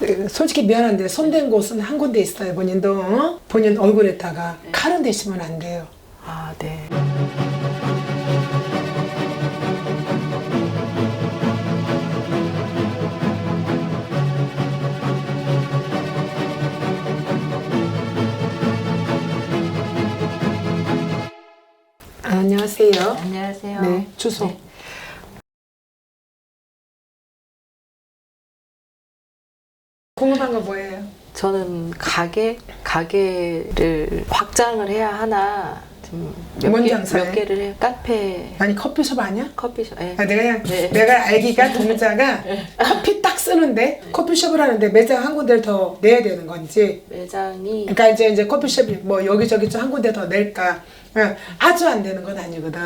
그, 솔직히 미안한데 손댄 곳은 한 군데 있어요 본인도 어? 본인 얼굴에다가 칼은 대시면 안 돼요 아, 네. 아, 안녕하세요 안녕하세요. 네 주소 네. 궁금한 거 뭐예요? 저는 가게 가게를 확장을 해야 하나 좀뭔 몇, 개, 장사예요? 몇 개를 해요. 카페, 아니 커피숍 아니야? 커피숍. 예. 아, 내가 네. 내가 알기가 동자가 커피 딱 쓰는데 커피숍을 하는데 매장 한 군데를 더 내야 되는 건지 매장이 그러니까 이제 이제 커피숍이 뭐 여기저기 좀 한 군데 더 낼까 어, 아주 안 되는 건 아니거든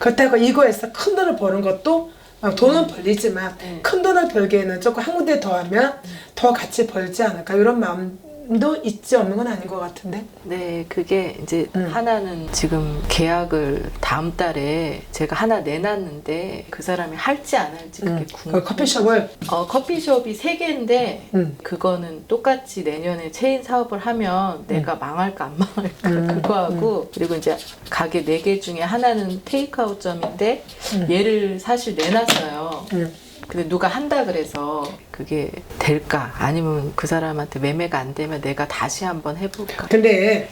그렇다고 이거에서 큰 돈을 버는 것도 어, 돈은 벌리지만 네. 큰 돈을 벌기에는 조금 한 군데 더 하면 더 같이 벌지 않을까 이런 마음 도 있지 없는 건 아닌 것 같은데 네, 그게 이제 음. 하나는 지금 계약을 다음 달에 제가 하나 내놨는데 그 사람이 할지 안 할지 그게 음, 궁금. 그 커피숍을 어, 커피숍이 세 개인데 음. 그거는 똑같이 내년에 체인 사업을 하면 내가 망할까 안 망할까 음, 그거하고 그리고 이제 가게 네 개 중에 하나는 테이크아웃점인데 음. 얘를 사실 내놨어요. 음. 근데 누가 한다 그래서 그게 될까? 아니면 그 사람한테 매매가 안 되면 내가 다시 한번 해볼까? 근데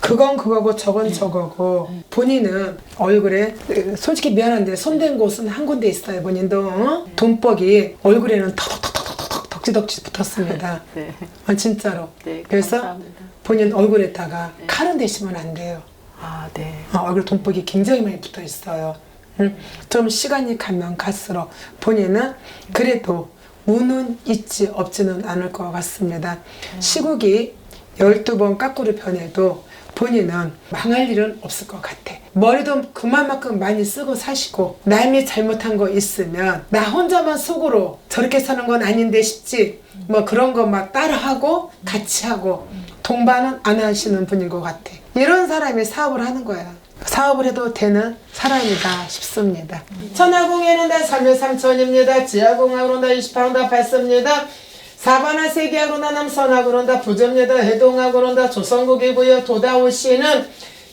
그건 그거고 저건 저거고 본인은 얼굴에 그, 솔직히 미안한데 손댄 곳은 한 군데 있어요 본인도. 어? 돈뻑이 얼굴에는 턱턱턱턱턱 덕지덕지 붙었습니다. 네, 아, 진짜로. 네 그래서 감사합니다. 본인 얼굴에다가 칼은 대시면 안 돼요. 아, 네. 아, 얼굴 돈뻑이 굉장히 많이 붙어 있어요 음, 좀 시간이 가면 갈수록 본인은 그래도 운은 있지 없지는 않을 것 같습니다 시국이 12번 까꾸로 변해도 본인은 망할 일은 없을 것 같아. 머리도 그만큼 많이 쓰고 사시고 남이 잘못한 거 있으면 나 혼자만 속으로 저렇게 사는 건 아닌데 싶지 뭐 그런 거 막 따라하고 같이 하고 동반은 안 하시는 분인 것 같아. 이런 사람이 사업을 하는 거야. 사업을 해도 되는 사람이다 싶습니다. 천하공예는 다 3일 3천입니다. 지하공학으로는 다 28원 다 받습니다. 사바나 세계학으로나 남선학으로는 부점니다. 해동학으로는 다 조선국이고요. 도다오씨는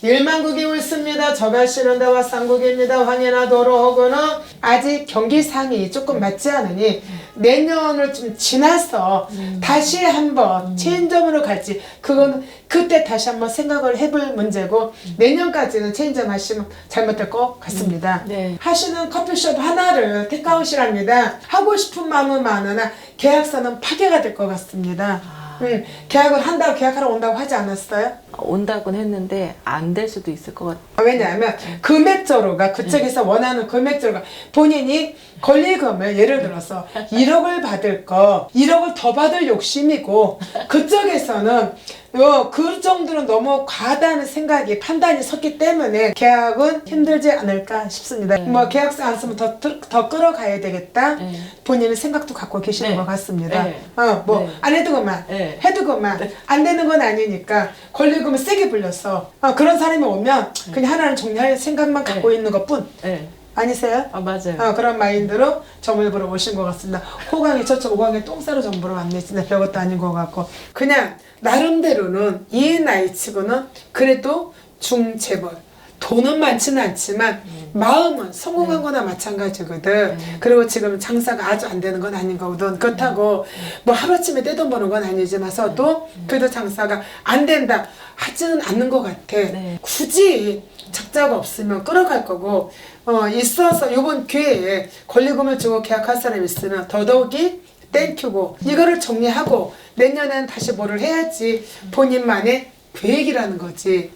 일만국이 옳습니다. 저가씨는 다와 삼국입니다. 황해나 도로호구는 아직 경기 상이 조금 맞지 않으니 내년을 좀 지나서 다시 한번 체인점으로 갈지 그건 그때 다시 한번 생각을 해볼 문제고 내년까지는 체인점 하시면 잘못될 것 같습니다. 네. 하시는 커피숍 하나를 테크아웃이랍니다. 하고 싶은 마음은 많으나 계약서는 파괴가 될 것 같습니다. 음, 계약을 한다고 계약하러 온다고 하지 않았어요? 온다곤 했는데 안 될 수도 있을 것 같아요. 아, 왜냐하면 금액저로가 그쪽에서 원하는 금액저로가 본인이 권리금을 예를 들어서 1억을 받을 거 1억을 더 받을 욕심이고 그쪽에서는 어, 그 정도는 너무 과하다는 생각이 판단이 섰기 때문에 계약은 힘들지 않을까 싶습니다. 뭐 계약서 안 쓰면 더, 더, 더 끌어가야 되겠다. 네. 본인의 생각도 갖고 계시는 네. 것 같습니다. 네. 어, 뭐 네. 안 해도 그만 네. 해도 그만 안 되는 건 아니니까 권리금을 세게 불렸어. 어, 그런 사람이 오면 그냥 하나는 정리할 생각만 갖고 네. 있는 것 뿐 네. 아니세요? 아, 맞아요. 어, 그런 마인드로 점을 보러 오신 것 같습니다. 호강이 저쪽 호강에 똥 싸러 점 보러 왔네. 진짜 별것도 아닌 것 같고 그냥 나름대로는 이 나이치고는 그래도 중재벌 돈은 많지는 않지만 마음은 성공한 거나 마찬가지거든. 그리고 지금 장사가 아주 안 되는 건 아닌 거거든. 그렇다고 뭐 하루아침에 떼돈 버는 건 아니지만서도 그래도 장사가 안 된다 하지는 않는 것 같아. 네. 굳이 적자가 없으면 끌어갈 거고 어 있어서 이번 기회에 권리금을 주고 계약할 사람이 있으면 더더욱이 땡큐고 이거를 정리하고 내년엔 다시 뭐를 해야지 본인만의 계획이라는 거지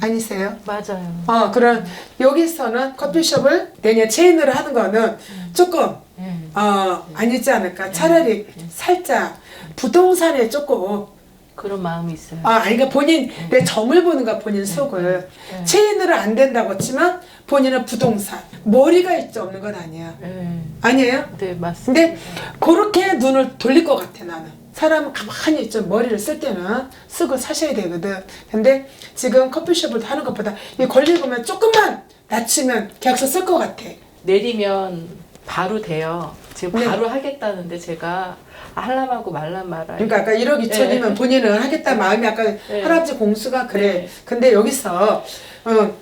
아니세요? 맞아요. 어 그런 여기서는 커피숍을 내년 체인으로 하는 거는 조금 네. 어 아니지 않을까 차라리 살짝 부동산에 조금 그런 마음이 있어요. 아, 그러니까 본인, 내 점을 보는 거야, 본인 속을. 체인으로 안 된다고 치면 본인은 부동산. 머리가 있지 없는 건 아니야. 네. 아니에요? 네, 맞습니다. 근데 그렇게 눈을 돌릴 것 같아, 나는. 사람은 가만히 좀 머리를 쓸 때는 쓰고 사셔야 되거든. 근데 지금 커피숍을 하는 것보다 이 권리금을 조금만 낮추면 계약서 쓸 것 같아. 내리면 바로 돼요. 지금 네. 바로 하겠다는데 제가 할람하고 말람 말아. 그러니까 아까 1억 2천이면 네. 본인은 하겠다 마음이 아까 네. 할아버지 공수가 그래. 네. 근데 여기서 어,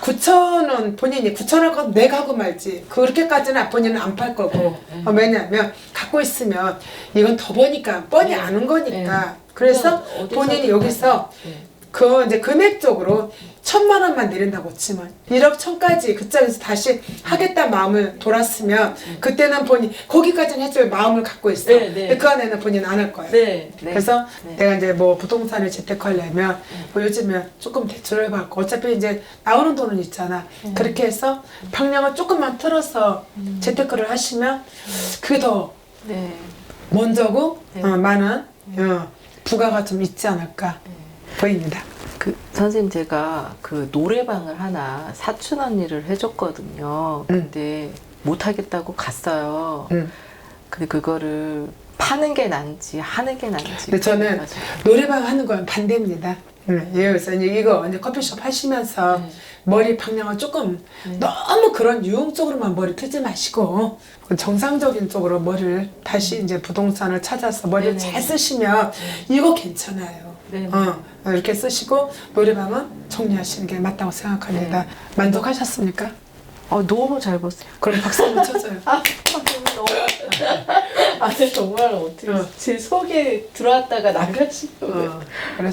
9천원 본인이 9천원 건 내가 하고 말지 그렇게까지는 본인은 안 팔 거고 네, 네. 어, 왜냐하면 갖고 있으면 이건 더 버니까 뻔히 네. 아는 거니까 네. 그래서 본인이 여기서 네. 그 이제 금액적으로 천만 원만 내린다고 치면 1억 천까지 그쪽에서 다시 하겠다 마음을 돌았으면 그때는 본인 거기까지는 해줄 마음을 갖고 있어. 네, 네. 근데 그 안에는 본인 안 할 거예요. 네. 네. 그래서 네. 내가 이제 뭐 부동산을 재테크하려면 뭐 요즘에 조금 대출을 받고 어차피 이제 나오는 돈은 있잖아. 네. 그렇게 해서 방향을 조금만 틀어서 음. 재테크를 하시면 그게 더 네. 먼저고 네. 어, 많은 어, 부가가 좀 있지 않을까 보입니다. 그 선생님 제가 그 노래방을 하나 사촌 언니를 해줬거든요. 근데 못 하겠다고 갔어요. 음. 근데 그거를 파는 게 난지 하는 게 난지. 근데 저는 맞아요. 노래방 하는 건 반대입니다. 음, 그래서 이제 이거 이제 커피숍 하시면서 네. 머리 방향을 조금 너무 그런 유흥적으로만 머리 트지 마시고 그 정상적인 쪽으로 머리를 다시 이제 부동산을 찾아서 머리를 네네. 잘 쓰시면 이거 괜찮아요. 네네. 어, 이렇게 쓰시고 노래방은 정리하시는 게 맞다고 생각합니다. 네. 만족하셨습니까? 어, 너무 잘 봤어요. 그럼 박수 한번 쳐줘요. 아, 너무. 아, 정말 어떻게 어. 제 속에 들어왔다가 나가시고 어,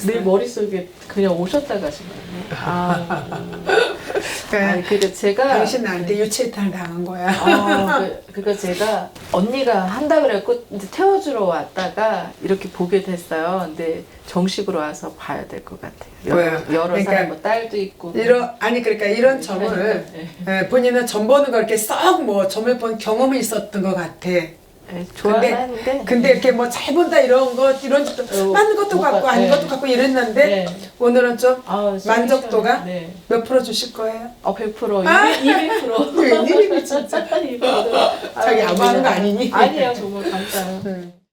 내 머릿속에 그냥 오셨다 거네. 아, 그, 아니, 근데 제가 당신 나한테 유체이탈 당한 거야. 아, 그, 그거 제가 언니가 한다 그래갖고 이제 태워주러 왔다가 이렇게 보게 됐어요. 근데 정식으로 와서 봐야 될 것 같아요. 여러, 왜요? 여러 그러니까 사람 뭐 딸도 있고. 이런 아니 그러니까 이런 점을 네. 예, 본인은 점 보는 거 이렇게 썩뭐 점을 본 경험이 있었던 것 같아. 네, 좋아는 하는데. 근데 이렇게 뭐 잘 본다 이런 것 이런 것도 어, 맞는 것도 못 같고 봤- 아닌 네. 것도 같고 이랬는데 네. 오늘은 좀 아, 만족도가 네. 몇 프로 주실 거예요? 어, 100%, 아! 200%. 200%. 웬일이니 진짜. 자기 아무 하는 거 아니니? 아니에요, 정말 감사해요. 음.